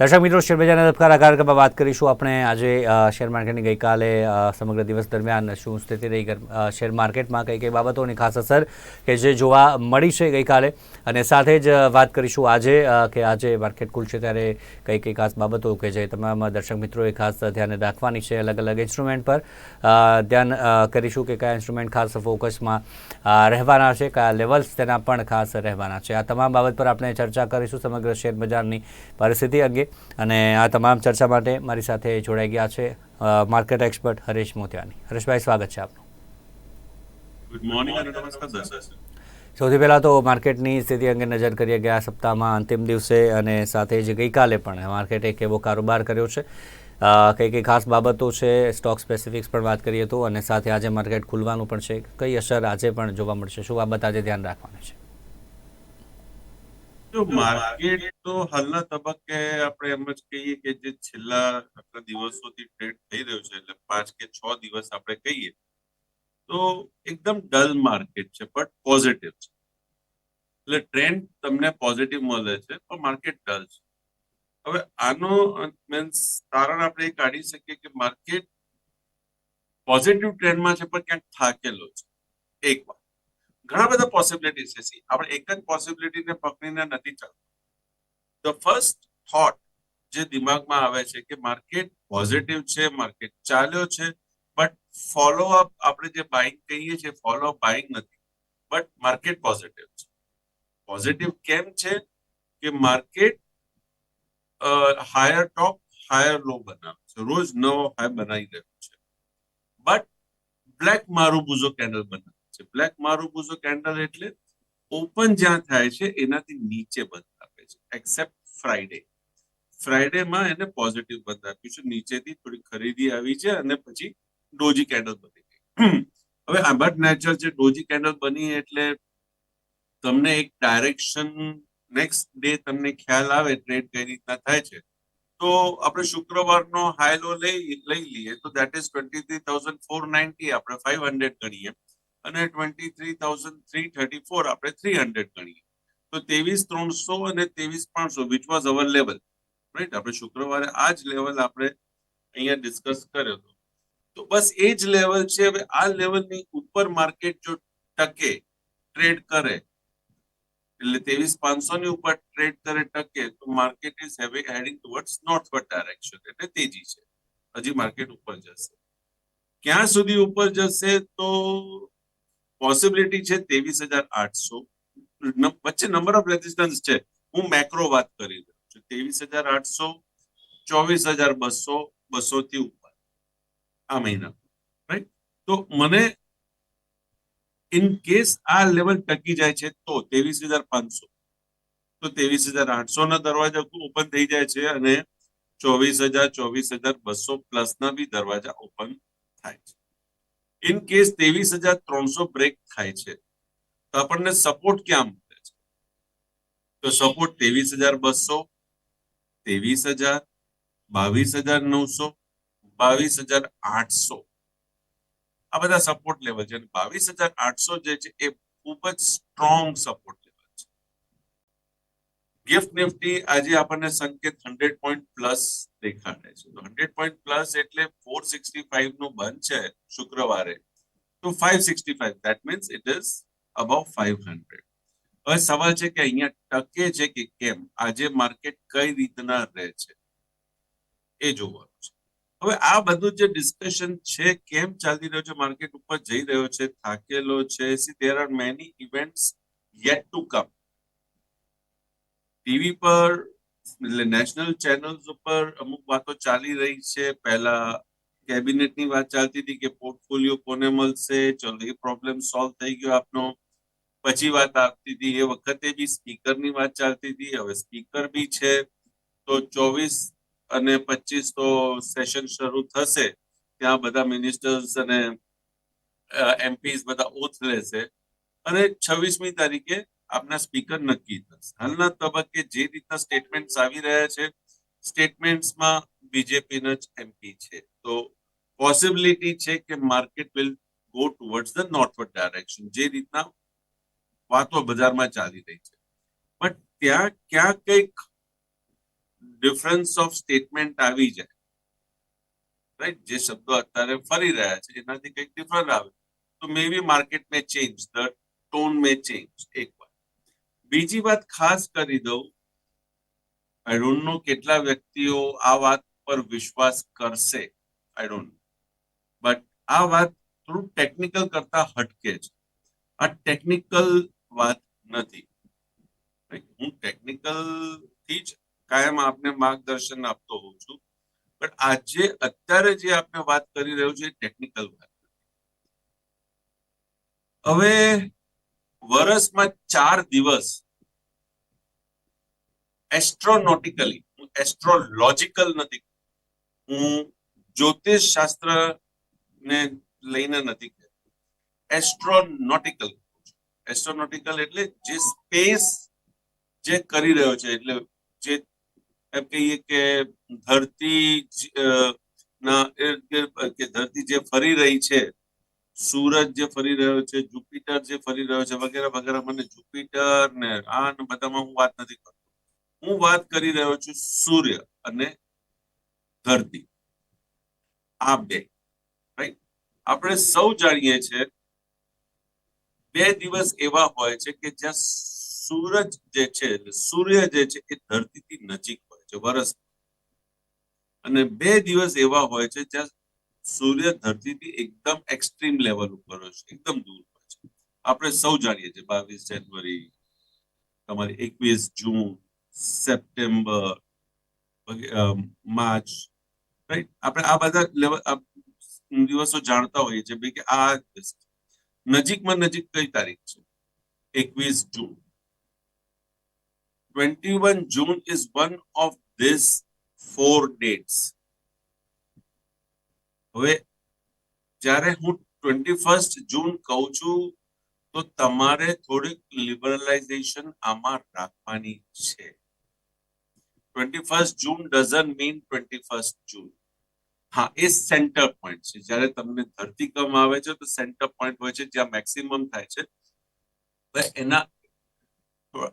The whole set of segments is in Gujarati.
દર્શક મિત્રો શેરબજારના ધબકારા કાર્યક્રમમાં વાત કરીશું આપણે. આજે શેર માર્કેટની ગઈકાલે સમગ્ર દિવસ દરમિયાન શું સ્થિતિ રહી? શેર માર્કેટમાં કઈ કઈ બાબતોની ખાસ અસર કે જે જોવા મળી છે ગઈકાલે? અને સાથે જ વાત કરીશું આજે કે આજે માર્કેટ ખુલશે ત્યારે કઈ કઈ ખાસ બાબતો કે જે તમામ દર્શક મિત્રોએ ખાસ ધ્યાને રાખવાની છે અલગ અલગ ઇન્સ્ટ્રુમેન્ટ પર. ધ્યાન કરીશું કે કયા ઇન્સ્ટ્રુમેન્ટ ખાસ ફોકસમાં રહેવાના છે, કયા લેવલ્સ તેના પણ ખાસ રહેવાના છે. આ તમામ બાબત પર આપણે ચર્ચા કરીશું સમગ્ર શેર બજારની પરિસ્થિતિ અંગે. અને આ તમામ ચર્ચા માટે મારી સાથે જોડાઈ ગયા છે માર્કેટ એક્સપર્ટ હરેશ મોતિયાની. હરેશભાઈ સ્વાગત છે આપનું. ગુડ મોર્નિંગ અને નમસ્કાર સૌથી પહેલાં તો માર્કેટની સ્થિતિ અંગે નજર કરીએ. ગયા સપ્તાહમાં અંતિમ દિવસે અને સાથે જ ગઈકાલે પણ માર્કેટે એક એવો કારોબાર કર્યો છે. કઈ કઈ ખાસ બાબતો છે સ્ટોક સ્પેસિફિક્સ પણ વાત કરીએ તો અને સાથે આજે માર્કેટ ખુલવાનું પણ છે. કઈ અસર આજે પણ જોવા મળશે? શું બાબત આજે ધ્યાન રાખવાની છે? જો માર્કેટ તો હાલના તબક્કે આપણે એમ જ કહીએ કે જે છેલ્લા આટલા દિવસોથી ટ્રેડ થઈ રહ્યો છે, એટલે પાંચ કે છ દિવસ આપણે કહીએ, તો એકદમ ડલ માર્કેટ છે બટ પોઝિટિવ છે. એટલે ટ્રેન્ડ તમને પોઝિટિવ મળે છે પણ માર્કેટ ડલ છે. હવે આનો મીન્સ તારણ આપણે એ કાઢી શકીએ કે માર્કેટ પોઝિટિવ ટ્રેન્ડમાં છે, પણ ક્યાંક થાકેલો છે. એક વાત. ઘણા બધા પોસિબિલિટીઝ છે. See, આપણે એક જ પોસિબિલિટીને પકડીને નથી ચાલતું. ધ ફર્સ્ટ થોટ જે દિમાગમાં આવે છે કે માર્કેટ પોઝિટિવ છે માર્કેટ ચાલ્યો છે બટ ફોલો અપ આપણે જે બાઇંગ કહીએ છીએ ફોલો અપ બાઇંગ નથી. બટ માર્કેટ પોઝિટિવ છે. પોઝિટિવ કેમ છે? કે market higher top higher low બનાવે છે. રોજ નવો હાઈ બનાવી રહ્યો છે. બટ બ્લેક મારુબુઝો કેન્ડલ બનાવે છે. બ્લેક મારુબુઝો કેન્ડલ એટલે ઓપન જ્યાં થાય છે, એનાથી નીચે બંધ આપે છે. એક્સેપ્ટ ફ્રાઈડે ફ્રાઈડેમાં એને પોઝિટિવ બંધ આપ્યું છે. નીચેથી થોડી ખરીદી આવી છે અને પછી ડોજી કેન્ડલ બની ગઈ. હવે આંબટ નેચરલ જે ડોજી કેન્ડલ બની એટલે તમને એક ડાયરેક્શન નેક્સ્ટ ડે તમને ખ્યાલ આવે ટ્રેડ કઈ રીતના થાય છે. તો આપણે શુક્રવારનો હાઈ લો લઈ લઈ લઈએ. તો that is twenty three thousand four ninety આપણે ફાઈવ હંડ્રેડ ગણીએ. અને twenty three thousand three thirty four આપણે થ્રી હંડ્રેડ ગણીએ. તો ત્રેવીસ ત્રણસો અને ત્રેવીસ પાંચસો which was our level right આપણે શુક્રવારે આ જ લેવલ આપણે અહીંયા ડિસ્કસ કર્યો હતો. તો બસ એ જ લેવલ છે. હવે આ લેવલની ઉપર માર્કેટ જો ટકે ટ્રેડ કરે, એટલે ત્રેવીસ પાંચસો ની ઉપર ટ્રેડ કરે, ટકે, તો market is heavy heading towards northward direction એટલે તેજી છે. હજી માર્કેટ ઉપર જશે. ક્યાં સુધી ઉપર જશે તો પોસિબિલિટી છે ત્રેવીસ હજાર આઠસો. વચ્ચે નંબર ઓફ રેઝિસ્ટન્સ છે. હું મેક્રો વાત કરી રહ્યો છું. ત્રેવીસ હજાર આઠસો, ચોવીસ હજાર બસો બસો થી ઉપર આ મહિના. રાઈટ તો મને ઇન કેસ આ લેવલ ટકી જાય છે તો ત્રેવીસ હજાર પાંચસો. તો ત્રેવીસ હજાર આઠસો ના દરવાજા ઓપન થઈ જાય છે અને ચોવીસ હજાર ચોવીસ હજાર બસો પ્લસ ના બી દરવાજા ઓપન થાય છે. ઇન કેસ ત્રેવીસ હજાર ત્રણસો બ્રેક થાય છે, તો આપણને સપોર્ટ ક્યાં મળે છે? તો સપોર્ટ ત્રેવીસ હજાર બસો, ત્રેવીસ હજાર બાવીસ હજાર નવસો, બાવીસ હજાર આઠસો. આ બધા સપોર્ટ લેવલ છે. બાવીસ હજાર આઠસો જે છે, એ ખૂબ જ સ્ટ્રોંગ સપોર્ટ છે. ગિફ્ટ નિફ્ટી આજે આપણને સંકેત હંડ્રેડ પોઈન્ટ પ્લસ દેખાડે છે. હંડ્રેડ પોઈન્ટ પ્લસ એટલે ફોર સિક્સટી ફાઈવનું બંધ છે શુક્રવારે. તો five sixty five that means it is above five hundred હવે સવાલ છે કે અહીંયા ટકે છે કે કેમ? આજે માર્કેટ કઈ રીતના રહે છે? એ જોવાનું છે. હવે આ બધું જે ડિસ્કશન છે, કેમ ચાલી રહ્યો છે માર્કેટ ઉપર જઈ રહ્યો છે, થાકેલો છે see there are many events yet to come TV પર નેશનલ ચેનલ્સ ઉપર અમુક વાતો ચાલી રહી છે. પહેલા કેબિનેટની વાત ચાલતી હતી કે પોર્ટફોલિયો કોને મળશે? ચલો, એ પ્રોબ્લેમ સોલ્વ થઈ ગયો આપનો. પછી વાત આવતી હતી, એ વખતે બી સ્પીકરની વાત ચાલતી હતી. હવે સ્પીકર બી છે. તો ચોવીસ અને પચીસ તો સેશન શરૂ થશે. ત્યાં બધા મિનિસ્ટર્સ અને એમપીસ બધા ઓથ લેશે. અને છવ્વીસમી તારીખે આપના સ્પીકર નક્કી થશે. હાલના તબક્કે જે રીતના સ્ટેટમેન્ટ્સ આવી રહ્યા છે સ્ટેટમેન્ટ્સમાં બીજેપીના જ એમપી છે. તો પોસિબિલિટી છે કે market will go towards the northward direction જે રીતના વાતો બજારમાં ચાલી રહી છે. બટ ત્યાં ક્યાં કંઈક ડિફરન્સ ઓફ સ્ટેટમેન્ટ આવી જાય રાઈટ જે શબ્દો અત્યારે ફરી રહ્યા છે, એનાથી કંઈક ડિફરન્ટ આવે. તો maybe market may change the tone may change એક બીજી વાત ખાસ કરી દઉં આઈ ડોન્ટ નો કેટલા વ્યક્તિઓ આ વાત પર વિશ્વાસ કરશે આઈ ડોન્ટ બટ આ વાત થોડું ટેકનિકલ કરતા હટકે છે. આ ટેકનિકલ વાત નથી? હું ટેકનિકલથી જ કાયમ આપને માર્ગદર્શન આપતો હોઉં છું. પણ આજે, અત્યારે જે આપણે વાત કરી રહ્યો છે ટેકનિકલ વાત હવે વર્ષમાં ચાર દિવસ એસ્ટ્રોનોટિકલી હું એસ્ટ્રોલોજિકલ નથી. હું જ્યોતિષ શાસ્ત્ર ને લઈને નથી એસ્ટ્રોનોટિકલ એસ્ટ્રોનોટિકલ એટલે જે સ્પેસ જે કરી રહ્યો છે, એટલે જે એમ કહીએ કે ધરતી ના કે ધરતી જે ફરી રહી છે સૂરજ જે ફરી રહ્યો છે, જુપિટર જે ફરી રહ્યો છે, વગેરે વગેરે, મને જુપિટર ને આ ને બધામાં હું વાત નથી કરતો. હું વાત કરી રહ્યો છું સૂર્ય અને ધરતી. આ બે. રાઈટ આપણે સૌ જાણીએ છીએ બે દિવસ એવા હોય છે કે જ્યાં સૂરજ જે છે, સૂર્ય જે છે એ ધરતીથી નજીક હોય છે વરસ અને બે દિવસ એવા હોય છે જ્યાં સૂર્ય ધરતીથી એકદમ એક્સ્ટ્રીમ લેવલ ઉપર હોય છે, એકદમ દૂર હોય છે. આપણે સૌ જાણીએ છીએ, બાવીસ જાન્યુઆરી તમારી એકવીસ જૂન સપ્ટેમ્બર માર્ચ રાઈટ આપણે આ બધા લેવલ દિવસો જાણતા હોઈએ છીએ કે આ નજીકમાં નજીક કઈ તારીખ છે? એકવીસ જૂન. Twenty one June is one of these four dates હવે જ્યારે હું ટ્વેન્ટી ફર્સ્ટ જૂન કહું છું, તો તમારે થોડીક લિબરલાઇઝેશન આમાં રાખવાની છે. Twenty first June doesn't mean twenty first June. હા, એ સેન્ટર પોઈન્ટ છે. જ્યારે તમને ધરતીકમ આવે છે, તો સેન્ટર પોઈન્ટ હોય છે, જ્યાં મેક્સિમમ થાય છે. એના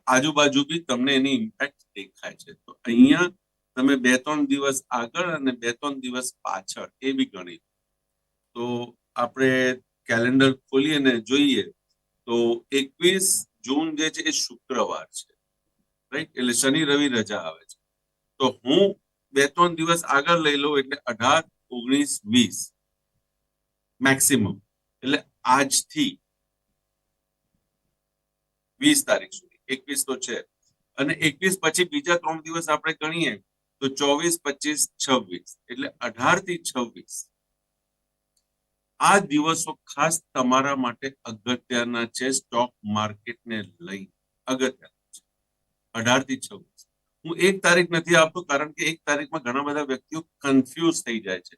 આજુબાજુ બી તમને એની ઇમ્પેક્ટ દેખાય છે. તો અહીંયા તમે બે ત્રણ દિવસ આગળ અને બે ત્રણ દિવસ પાછળ એ બી ગણી તો આપણે કેલેન્ડર ખોલીને જોઈએ, તો એકવીસ જૂન જે છે એ શુક્રવાર છે. રાઈટ? એટલે શનિ, રવિ રજા આવે છે. તો હું બે ત્રણ દિવસ આગળ લઈ લઉં એટલે અઢાર, ઓગણીસ, વીસ મેક્સિમમ. એટલે આજથી વીસ તારીખ સુધી. એકવીસ તો છે. અને એકવીસ પછી બીજા ત્રણ દિવસ આપણે ગણીએ તો ચોવીસ, પચીસ, છવ્વીસ. એટલે અઢારથી છવ્વીસ. આ દિવસો ખાસ તમારા માટે અગત્યના છે સ્ટોક માર્કેટને લઈ. અગત્યના અઢારથી છવ્વીસ. હું એક તારીખ નથી આપતો કારણ કે એક તારીખમાં ઘણા બધા વ્યક્તિઓ કન્ફ્યુઝ થઈ જાય છે.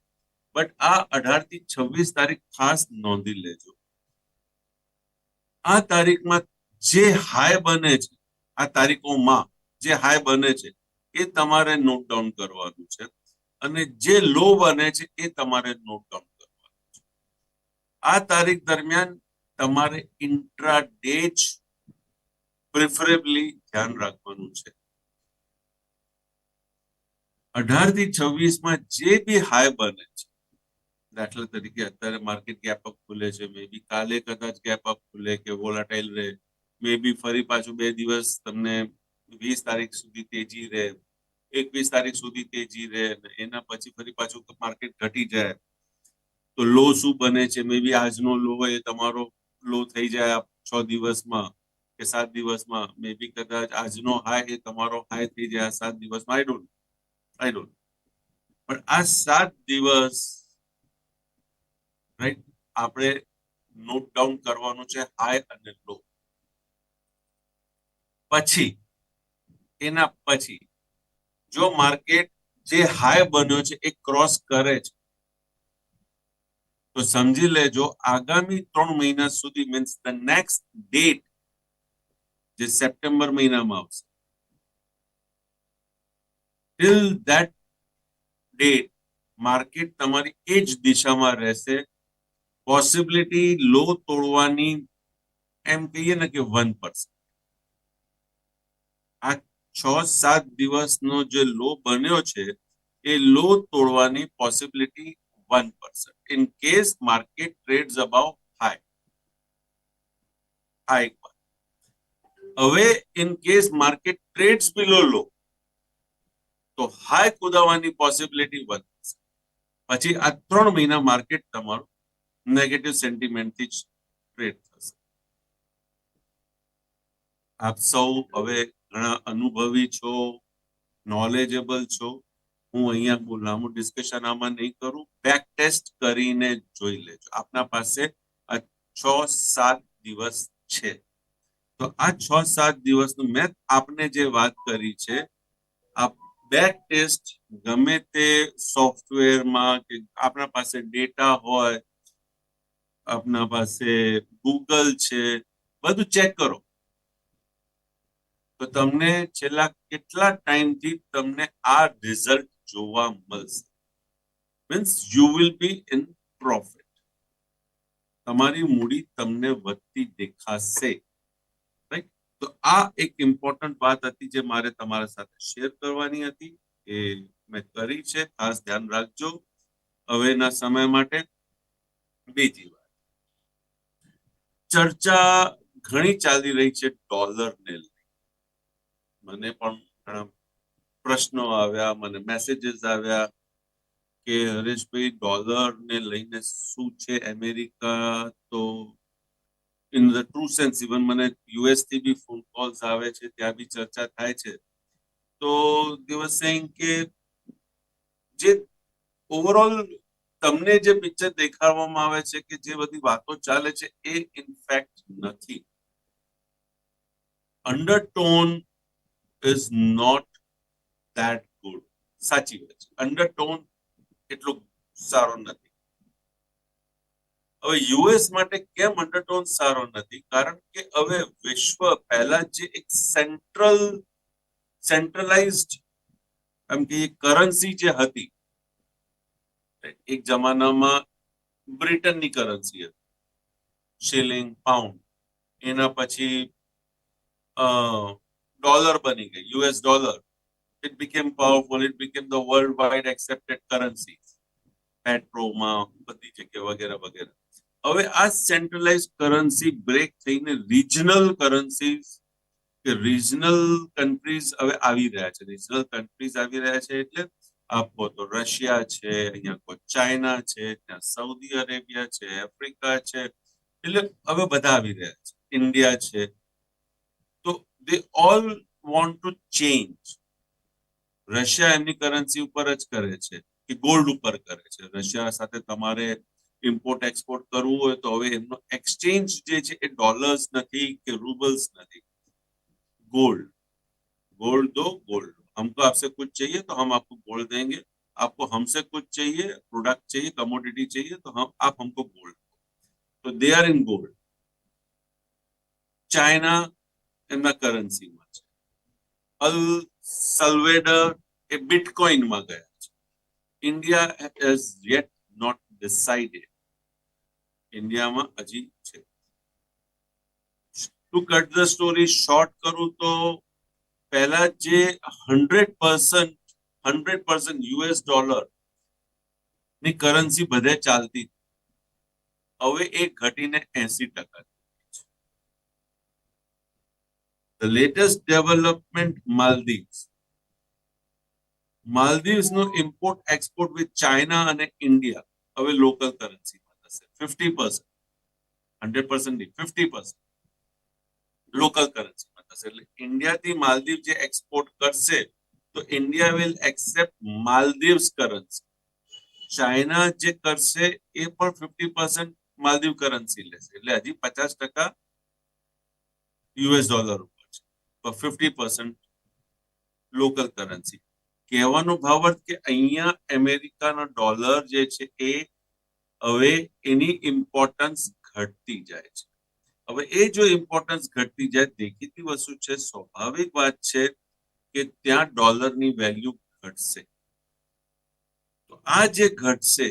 બટ આ અઢારથી છવ્વીસ તારીખ ખાસ નોંધી લેજો. આ તારીખમાં જે હાય બને છે, આ તારીખોમાં જે હાય બને છે એ તમારે નોટ ડાઉન કરવાનું છે અને જે લો બને છે એ તમારે નોટ ડાઉન કરવાનું છે. આ તારીખ દરમિયાન તમારે ઇન્ટ્રા ડે જ પ્રિફરેબલી ધ્યાન રાખવાનું છે. અઢારથી છવ્વીસમાં જે બી હાઈ બને છે, દાખલા તરીકે અત્યારે માર્કેટ ગેપ અપ ખુલે છે, મે બી કાલે કદાચ ગેપ અપ ખુલે કે વોલાટાઇલ રહે, મે બી ફરી પાછું બે દિવસ તમને વીસ તારીખ સુધી તેજી રહે, એકવીસ તારીખ સુધી તેજી રહે એના પછી ફરી પાછું માર્કેટ ઘટી જાય. તો લો શું બને છે? મે બી આજનો લો એ તમારો લો થઈ જાય છ દિવસમાં કે સાત દિવસમાં. મે બી કદાચ આજનો હાઈ એ તમારો હાઈ થઈ જાય સાત દિવસમાં. આઈ ડોન્ટ આઈ ડોન્ટ પણ આ સાત દિવસ રાઈટ આપણે નોટ ડાઉન કરવાનું છે હાઈ અને લો પછી એના પછી જો માર્કેટ જે હાઈ બન્યો છે, એ ક્રોસ કરે છે, તો સમજી લેજો આગામી ત્રણ મહિના સુધી મીન્સ ધ નેક્સ્ટ ડેટ જે સપ્ટેમ્બર મહિનામાં આવશે. ટિલ ધેટ ડેટ માર્કેટ તમારી એ જ દિશામાં રહેશે. પોસિબિલિટી લો તોડવાની એમ કહીએ ને કે વન પર્સન્ટ આ છ સાત દિવસનો જે લો બન્યો છે, એ લો તોડવાની possibility one percent in case market trades above high આ હવે in case market trades below low તો હાઈ કુદાવાની પોસિબિલિટી વન પછી આ ત્રણ મહિના માર્કેટ તમારું નેગેટિવ સેન્ટિમેન્ટથી જ ટ્રેડ થશે. આપ સૌ હવે ઘણા અનુભવી છો નોલેજેબલ છો. હું અહીંયા બહુ લાંબુ ડિસ્કશન આમાં નહીં કરું. બેક ટેસ્ટ કરીને જોઈ લેજો. આપના પાસે આ છ સાત દિવસ છે. તો આ છ સાત દિવસનું મેં આપને જે વાત કરી છે આ બેક ટેસ્ટ ગમે તે સોફ્ટવેરમાં કે આપણા પાસે ડેટા હોય, આપના પાસે ગૂગલ છે, બધું ચેક કરો. તો તમને છેલ્લા કેટલા ટાઈમથી તમને આ રિઝલ્ટ જોવા મળશે? Means you will be in profit તમારી મૂડી તમને વધતી દેખાશે. તો આ એક ઇમ્પોર્ટન્ટ વાત હતી જે મારે તમારા સાથે શેર કરવાની હતી, એ મેં કરી છે. ખાસ ધ્યાન રાખજો. હવેના સમય માટે બીજી વાત. ચર્ચા ઘણી ચાલી રહી છે ડોલરને લઈને. મને પણ પ્રશ્નો આવ્યા, મને મેસેજીસ આવ્યા કે, હરેશભાઈ ડોલર ને લઈને શું છે અમેરિકા તો in the true sense even મને યુએસથી બી ફોન કોલ્સ આવે છે, ત્યાં બી ચર્ચા થાય છે. તો દિવસ સેઇંગ કે, જે ઓવરઓલ તમને જે પિક્ચર દેખાડવામાં આવે છે કે જે બધી વાતો ચાલે છે, એ ઇનફેક્ટ નથી. Undertone is not that good સાચી વાત છે. અંડરટોન એટલો સારો નથી. હવે યુએસ માટે કેમ અંડરટોન સારો નથી? કારણ કે હવે વિશ્વ પહેલા જે એક સેન્ટ્રલ સેન્ટ્રલાઇઝડ એમ કે કરન્સી જે હતી, એક જમાનામાં બ્રિટનની કરન્સી હતી. શિલિંગ પાઉન્ડ એના પછી ડોલર બની ગઈ US dollar it became powerful, it became the worldwide accepted currency. પેટ્રોમાં બધી જગ્યાએ વગેરે વગેરે હવે આ સેન્ટ્રલાઇઝ કરન્સી બ્રેક થઈને રિજનલ કરન્સી કે રિજનલ કન્ટ્રીઝ હવે આવી રહ્યા છે. રિજનલ કન્ટ્રીઝ આવી રહ્યા છે એટલે આપો તો રશિયા છે, અહીંયા કોઈ ચાઇના છે, ત્યાં સાઉદી અરેબિયા છે આફ્રિકા છે. એટલે હવે બધા આવી રહ્યા છે. ઇન્ડિયા છે તો they all want to change Russia એમની કરન્સી ઉપર જ કરે છે કે ગોલ્ડ ઉપર કરે છે રશિયા સાથે તમારે ઇમ્પોર્ટ એક્સપોર્ટ કરવું હોય તો હવે એમનો એક્સચેન્જ જે છે એ ડોલર્સ નથી કે રૂબલ્સ નથી गोल्ड गोल्ड दो गोल्ड हमको आपसे कुछ चाहिए तो हम आपको गोल्ड देंगे आपको हमसे कुछ चाहिए प्रोडक्ट चाहिए कमोडिटी चाहिए तो हम आप हमको गोल्ड दो तो they are in gold China એમના કરન્સીમાં છે. અલ સલ્વેડર એ બિટકોઇનમાં ગયા છે. India has yet not decided ઇન્ડિયામાં હજી છે. To cut the story short કરું તો પહેલા જે hundred percent hundred percent US ડોલરની કરન્સી બધે ચાલતી હવે એ ઘટીને એસી ટકા the latest development Maldives Maldives નો ઇમ્પોર્ટ એક્સપોર્ટ વિથ ચાઇના અને ઇન્ડિયા હવે લોકલ કરન્સીમાં થશે. ફિફ્ટી પર્સન્ટ હંડ્રેડ પર્સન્ટ નહીં ફિફ્ટી પર્સન્ટ લોકલ કરન્સીમાં થશે. એટલે ઇન્ડિયાથી માલદીવ જે એક્સપોર્ટ કરશે, તો India will accept Maldives currency China જે કરશે, એ પણ ફિફ્ટી પર્સન્ટ માલદીવ કરન્સી લેશે. એટલે હજી પચાસ ટકા યુએસ ડોલર ઉપર. ફિફ્ટી પર્સન્ટ લોકલ કરન્સી કહેવાનો ભાવ અર્થ કે અહીંયા અમેરિકાનો ડોલર જે છે એ હવે એની ઇમ્પોર્ટન્સ ઘટતી જાય છે. હવે એ જો ઇમ્પોર્ટન્સ ઘટતી જાય, દેખીતી વસ્તુ છે, સ્વાભાવિક વાત છે કે ત્યાં ડોલરની વેલ્યુ ઘટશે. તો આ જે ઘટશે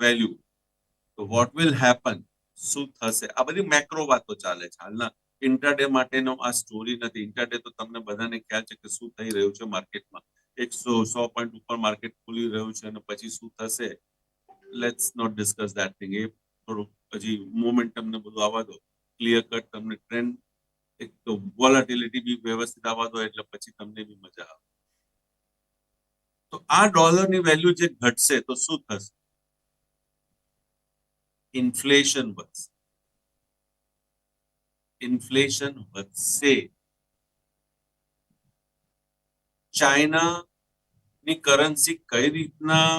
વેલ્યુ તો વોટ વિલ હેપન શું થશે? આ બધી મેક્રો વાતો ચાલે છે. હાલના ઇન્ટરડે માટેનો આ સ્ટોરી નથી. ઇન્ટરડે તો તમને બધાને ખ્યાલ છે કે શું થઈ રહ્યું છે માર્કેટમાં એકસો સો પોઈન્ટ ઉપર માર્કેટ ખુલી રહ્યું છે અને પછી શું થશે? Let's not discuss that thing એ થોડુંક પછી મોમેન્ટમ ને બધું આવવા દો. ક્લિયર કટ તમને ટ્રેન્ડ એક તો વોલાટિલિટી બી વ્યવસ્થિત આવવા દો એટલે પછી તમને બી મજા આવે. તો આ ડોલરની વેલ્યુ જે ઘટશે તો શું થશે? ઇન્ફ્લેશન વધશે. ઇન્ફ્લેશન વધશે. ચાઇના ની કરન્સી કઈ રીતના,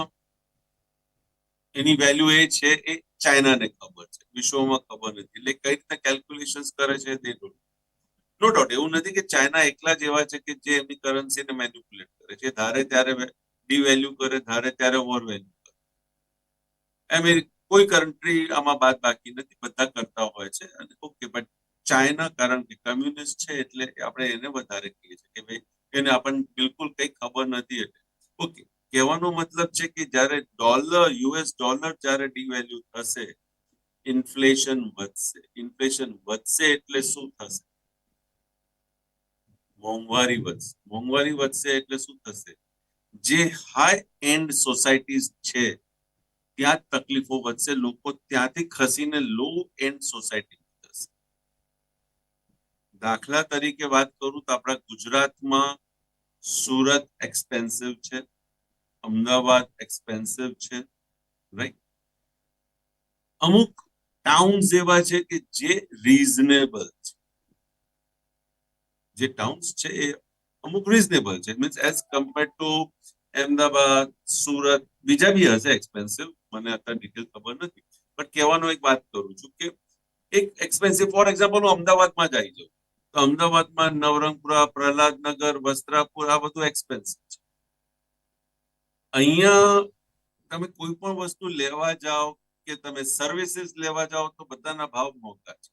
એની વેલ્યુ એ છે એ ચાઇનાને ખબર છે. વિશ્વમાં ખબર નથી. એટલે કઈ રીતના કેલ્ક્યુલેશન કરે છે તે નો ડાઉટ એવું નથી કે ચાઇના એકલા જ એવા છે કે જે એમની કરન્સીને મેન્યુપ્યુલેટ કરે. છે ધારે ત્યારે ડીવેલ્યુ કરે, ધારે ત્યારે ઓવર વેલ્યુ કરે. અમેરિકા કોઈ કન્ટ્રી આમાં બાદ બાકી નથી. બધા કરતા હોય છે અને ઓકે બટ ચાઇના કારણ કે કમ્યુનિસ્ટ છે એટલે આપણે એને વધારે કહીએ છીએ કે ભાઈ એને આપણને બિલકુલ કઈ ખબર નથી એટલે. ઓકે કહેવાનો મતલબ છે કે જ્યારે ડોલર યુએસ ડોલર જ્યારે ડીવેલ્યુ થશે ઇન્ફ્લેશન વધશે. ઇન્ફ્લેશન વધશે એટલે શું થશે? મોંઘવારી વધશે. મોંઘવારી વધશે એટલે શું થશે? જે હાઈ એન્ડ સોસાયટીઝ છે, ત્યાં તકલીફો વધશે. લોકો ત્યાંથી ખસીને લો એન્ડ સોસાયટી દાખલા તરીકે વાત કરું તો આપણા ગુજરાતમાં સુરત એક્સપેન્સિવ છે, અમદાવાદ એક્સપેન્સિવ છે રાઈટ અમુક ટાઉન્સ એવા છે કે જે રીઝનેબલ છે. જે ટાઉન્સ છે એ અમુક રીઝનેબલ છે. Means as compare to Ahmedabad, Surat, બીજા બી હશે એક્સપેન્સિવ મને અત્યારે ડિટેલ ખબર નથી. બટ કહેવાનો એક વાત કરું છું કે એક એક્સપેન્સિવ ફોર એક્ઝામ્પલ હું અમદાવાદમાં જ આવી જાઉં. તો અમદાવાદમાં નવરંગપુરા, પ્રહલાદનગર, વસ્ત્રાપુર, આ બધું એક્સપેન્સિવ છે. અહીંયા તમે કોઈ પણ વસ્તુ લેવા જાઓ કે તમે સર્વિસીસ લેવા જાઓ તો બધાના ભાવ મોંઘા છે.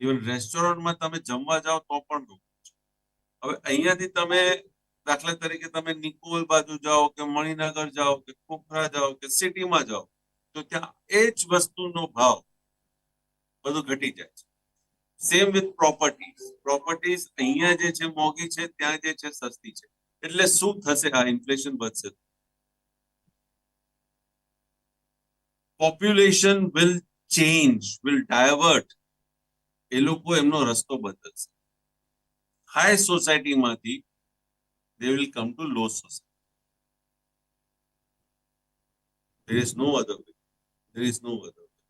ઇવન રેસ્ટોરન્ટમાં તમે જમવા જાઓ તો પણ મોંઘું છે. હવે અહીંયાથી તમે દાખલા તરીકે તમે નિકોલ બાજુ જાઓ કે મણિનગર જાઓ કે ખોખરા જાઓ કે સિટીમાં જાઓ તો ત્યાં એ જ વસ્તુનો ભાવ બધું ઘટી જાય છે. સેમ વિથ પ્રોપર્ટીઝ પ્રોપર્ટીઝ અહીંયા જે છે, મોંઘી છે, ત્યાં જે છે, સસ્તી છે એટલે શું થશે આ ઇન્ફ્લેશન વધશે population will change will divert એ લોકો એમનો રસ્તો બદલશે હાઈ સોસાયટીમાંથી they will come to low society. There is no other way. There is no other way.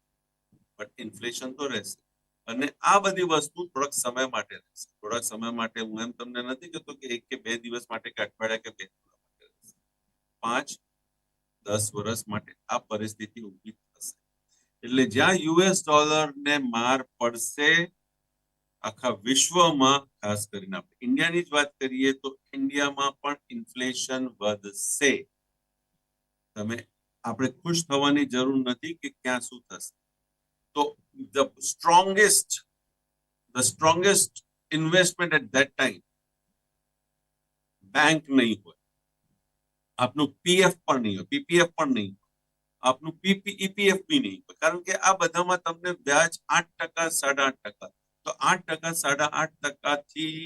But inflation તો રહેશે અને આ બધી વસ્તુ થોડાક સમય માટે રહેશે. થોડાક સમય માટે હું એમ તમને નથી કહેતો કે એક કે બે દિવસ માટે કે અઠવાડિયા કે બે માટે પાંચ, દસ વર્ષ માટે આ પરિસ્થિતિ ઊભી થશે. એટલે જ્યાં યુએસ ડોલર ને માર પડશે, આખા વિશ્વમાં ખાસ કરીને આપણે ઇન્ડિયાની જ વાત કરીએ તો ઇન્ડિયામાં પણ ઇન્ફ્લેશન વધશે. તમે, આપણે ખુશ થવાની જરૂર નથી કે ક્યાં શું થશે. તો the strongest, the strongest investment at that time bank નહીં હોય આપનું પીએફ પણ નહીં હોય પીપીએફ પણ નહીં આપનું પીપી ઈપીએફ બી નહીં હોય કારણ કે આ બધામાં તમને વ્યાજ આઠ ટકા સાડા આઠ ટકા તો આઠ ટકા સાડા આઠ ટકાથી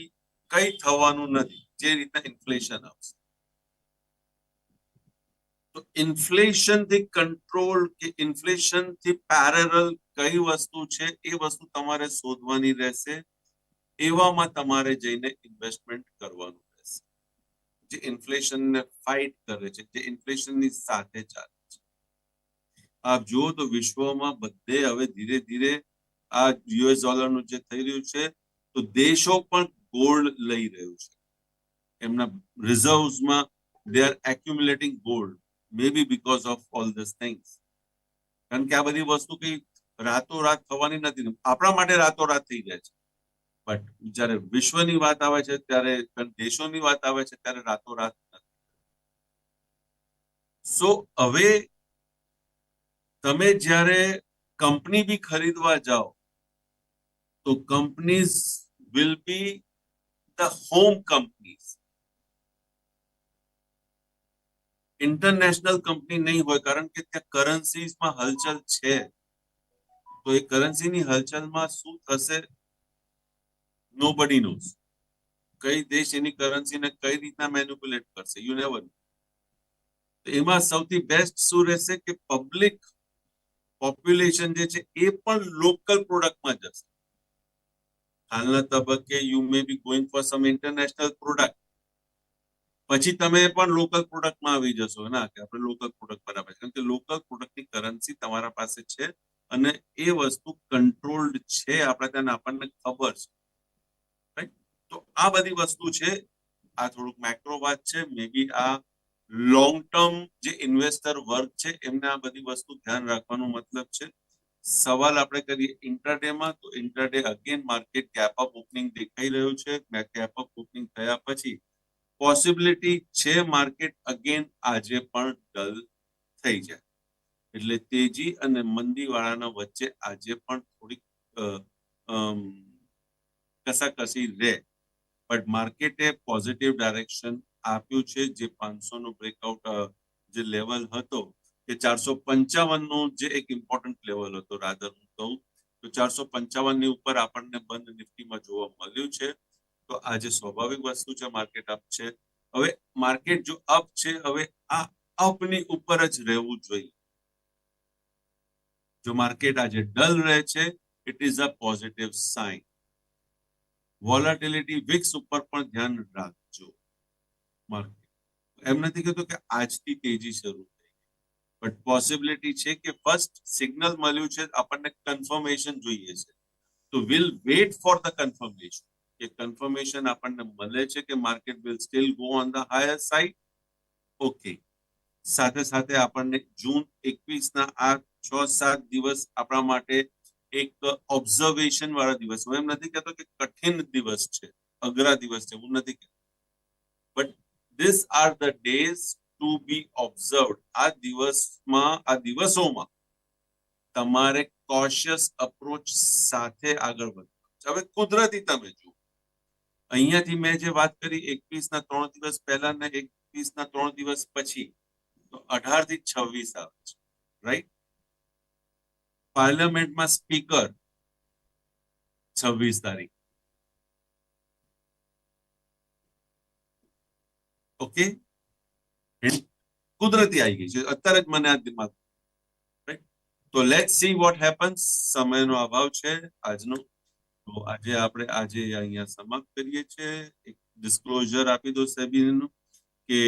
કઈ થવાનું નથી જે રીતના ઇન્ફ્લેશન આવશે તો ઇન્ફ્લેશનથી કંટ્રોલ કે ઇન્ફ્લેશનથી પેરેરલ કઈ વસ્તુ છે એ વસ્તુ તમારે શોધવાની રહેશે, એવામાં તમારે જઈને ઇન્વેસ્ટમેન્ટ કરવાનું રહેશે. જે ઇન્ફ્લેશનને ફાઇટ કરે છે, જે ઇન્ફ્લેશનની સાથે ચાલે છે. આપ જુઓ તો વિશ્વમાં બધે હવે ધીરે ધીરે આ યુએસ ડોલરનું જે થઈ રહ્યું છે, તો દેશો પણ ગોલ્ડ લઈ રહ્યું છે. એમના રિઝર્વ્સમાં they are accumulating gold maybe because of all these things કારણ કે આ બધી વસ્તુ કઈ રાતોરાત થવાની નથી આપણા માટે રાતોરાત થઈ જાય છે. બટ જ્યારે વિશ્વની વાત આવે છે, ત્યારે દેશોની વાત આવે છે, ત્યારે રાતોરાત સો હવે તમે જ્યારે કંપની બી ખરીદવા જાઓ, તો companies will be the home companies international company નહીં હોય, કારણ કે ત્યાં કરન્સીઝમાં હલચલ છે. તો એ કરન્સીની હલચલમાં શું થશે? નો બડી નોઝ કઈ દેશ એની કરન્સીને કઈ રીતના મેન્યુપ્યુલેટ કરશે? યુ નેવર એમાં સૌથી બેસ્ટ શું રહેશે કે પબ્લિક પોપ્યુલેશન જે છે એ પણ લોકલ પ્રોડક્ટમાં જશે હાલના તબક્કે you may be going for some international product પછી તમે પણ લોકલ પ્રોડક્ટમાં આવી જશો, ના, કે આપણે લોકલ પ્રોડક્ટ બરાબર કારણ કે લોકલ પ્રોડક્ટની કરન્સી તમારા પાસે છે અને એ વસ્તુ કંટ્રોલ્ડ છે આપણે ત્યાં આપણને ખબર છે. તો આ બધી વસ્તુ છે, આ થોડુંક મેક્રો વાત છે મે બી આ લોંગ ટર્મ જે ઇન્વેસ્ટર વર્ગ છે, એમને આ બધી વસ્તુ ધ્યાન રાખવાનું મતલબ છે. સવાલ આપણે કરીએ ઇન્ટરડે માં, તો intraday again market gap up opening દેખાઈ રહ્યું છે. ગેપ અપ ઓપનિંગ થયા પછી પોસિબિલિટી છે માર્કેટ અગેન આજે પણ ડલ થઈ જાય. એટલે તેજી અને મંદી વાળાના વચ્ચે આજે પણ થોડીક કસાકસી રહે. બટ માર્કેટે પોઝિટિવ ડાયરેક્શન આપ્યું છે જે પાંચસો નું બ્રેકઆઉટ જે લેવલ હતો કે ચારસો પંચાવનનું જે એક ઇમ્પોર્ટન્ટ લેવલ હતો રાધર હું કહું. તો ચારસો પંચાવનની ઉપર આપણને બંધ નિફ્ટીમાં જોવા મળ્યું છે. તો આજે સ્વાભાવિક વસ્તુ છે માર્કેટ અપ છે. હવે માર્કેટ જો અપ છે, હવે આ અપની ઉપર જ રહેવું જોઈએ. જો માર્કેટ આજે ડલ રહે છે it is a positive sign volatility VIX ઉપર પણ ધ્યાન રાખજો એમ નથી કહેતો કે આજથી તેજી શરૂ થઈ બટ પોસિબિલિટી છે કે ફર્સ્ટ સિગ્નલ મળ્યું છે, આપણને કન્ફર્મેશન જોઈએ છે. તો will wait for the confirmation કે કન્ફર્મેશન આપણને મળે છે કે market will still go on the higher side okay સાથે સાથે આપણને જૂન એકવીસ ના આ છ સાત દિવસ આપણા માટે એક ઓબ્ઝર્વેશન વાળા દિવસ હું એમ નથી કહેતો કે કઠિન દિવસ છે. અઘરા દિવસ છે. હું નથી કહેતો. But these are the days to be observe આ દિવસમાં, આ દિવસોમાં તમારે કોશિયસ અપ્રોચ સાથે આગળ વધવું હવે કુદરતી તમે જુઓ. અહીંયાથી મેં જે વાત કરી એકવીસ ના ત્રણ દિવસ પહેલા ને એકવીસ ના ત્રણ દિવસ પછી, તો અઢારથી છવ્વીસ આવે છે. રાઈટ પાર્લામેન્ટમાં સ્પીકર છવ્વીસ તારીખ. ઓકે? કુદરતી આવી ગઈ છે. અત્યારે જ મને આ દિમાગ તો લેટ સી વોટ હેપન્સ સમયનો અભાવ છે આજનો. તો આજે આપણે આજે અહીંયા સમાપ્ત કરીએ છીએ. એક ડિસ્ક્લોઝર આપી દો સેબીનું કે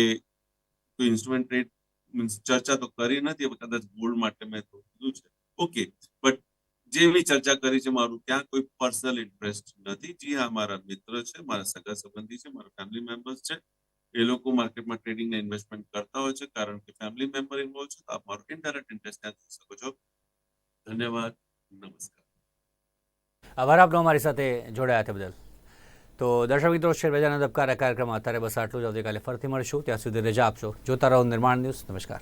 કોઈ ઇન્સ્ટ્રુમેન્ટ રેટ મીન્સ ચર્ચા તો કરી નથી કદાચ ગોલ્ડ માટે મેં તો કીધું છે. ઓકે બટ જેવી ચર્ચા કરી છે મારું, ત્યાં કોઈ પર્સનલ ઇન્ટરેસ્ટ નથી. જી હા, મારા મિત્ર છે, મારા સગા સંબંધી છે, મારા ફેમિલી મેમ્બર્સ છે. એ લોકો માર્કેટમાં ટ્રેડિંગ ને ઇન્વેસ્ટમેન્ટ કરતા હોય છે, કારણ કે ફેમિલી મેમ્બર ઇન્વોલ્વ છે, તો આપ મારો ઇનડાયરેક્ટ ઇન્ટરેસ્ટ ત્યાં થઈ શકો છો. ધન્યવાદ, નમસ્કાર. આભાર આપનો અમારી સાથે જોડાયા તે બદલ. તો દર્શક મિત્રો, શેર બજારના ધબકારા કાર્યક્રમમાં અત્યારે બસ આટલું જ. આવતીકાલે ફરીથી મળશું. ત્યાં સુધી રજા આપશો જોતા રહો નિર્માણ ન્યૂઝ. નમસ્કાર.